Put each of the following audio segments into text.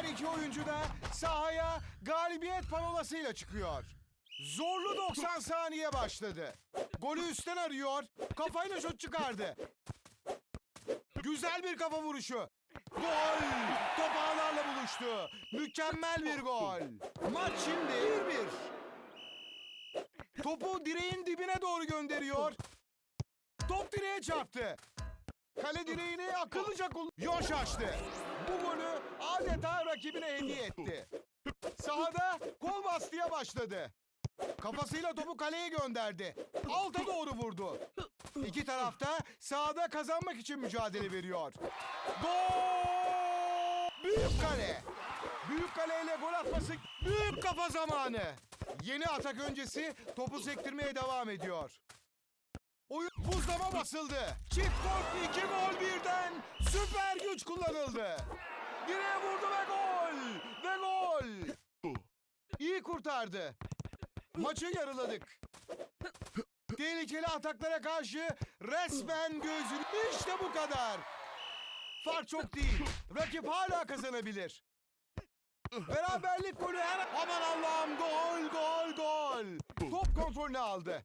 Her iki oyuncu da sahaya galibiyet panolasıyla çıkıyor. Zorlu 90 saniye başladı. Golü üstten arıyor. Kafayla şut çıkardı. Güzel bir kafa vuruşu. Gol! Top ağlarla buluştu. Mükemmel bir gol. Maç şimdi 1-1. Topu direğin dibine doğru gönderiyor. Top direğe çarptı. Kale direğini akıllıca kul... Yoş açtı. Adeta rakibine hediye etti. Sahada kol bastıya başladı. Kafasıyla topu kaleye gönderdi. Alta doğru vurdu. İki tarafta sahada kazanmak için mücadele veriyor. Gol! Büyük kale. Büyük kaleyle gol atması büyük kafa zamanı. Yeni atak öncesi topu sektirmeye devam ediyor. Oyun buzlama basıldı. Çift gol, iki gol birden. Süper güç kullanıldı. Direğe vurdu ve gol. Ve gol. İyi kurtardı. Maçı yarıladık. Tehlikeli ataklara karşı resmen gözünü... İşte bu kadar. Fark çok değil. Rakip hala kazanabilir. Beraberlik golü her... Aman Allah'ım gol gol gol. Top kontrolünü aldı.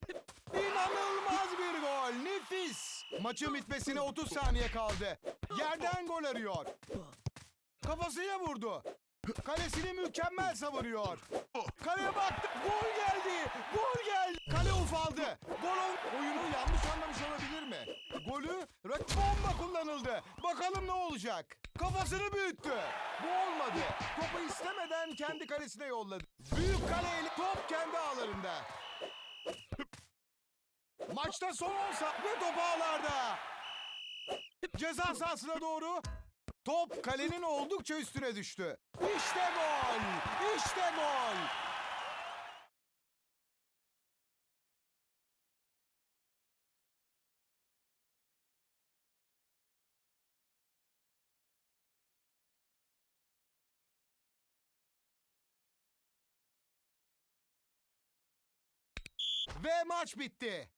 İnanılmaz bir gol. Nefis. Maçın bitmesine 30 saniye kaldı. Yerden gol arıyor. Kafasıyla vurdu. Kalesini mükemmel savunuyor. Kaleye baktı. Gol geldi. Gol geldi. Kale ufaldı. Gol oyunu yanlış anlamış olabilir mi? Golü rak bomba kullanıldı. Bakalım ne olacak? Kafasını büyüttü. Bu olmadı. Topu istemeden kendi kalesine yolladı. Büyük kaleyle top kendi ağlarında. Maçta son olsa ve top ağlarda. Ceza sahasına doğru top kalenin oldukça üstüne düştü. İşte gol! İşte gol! Ve maç bitti.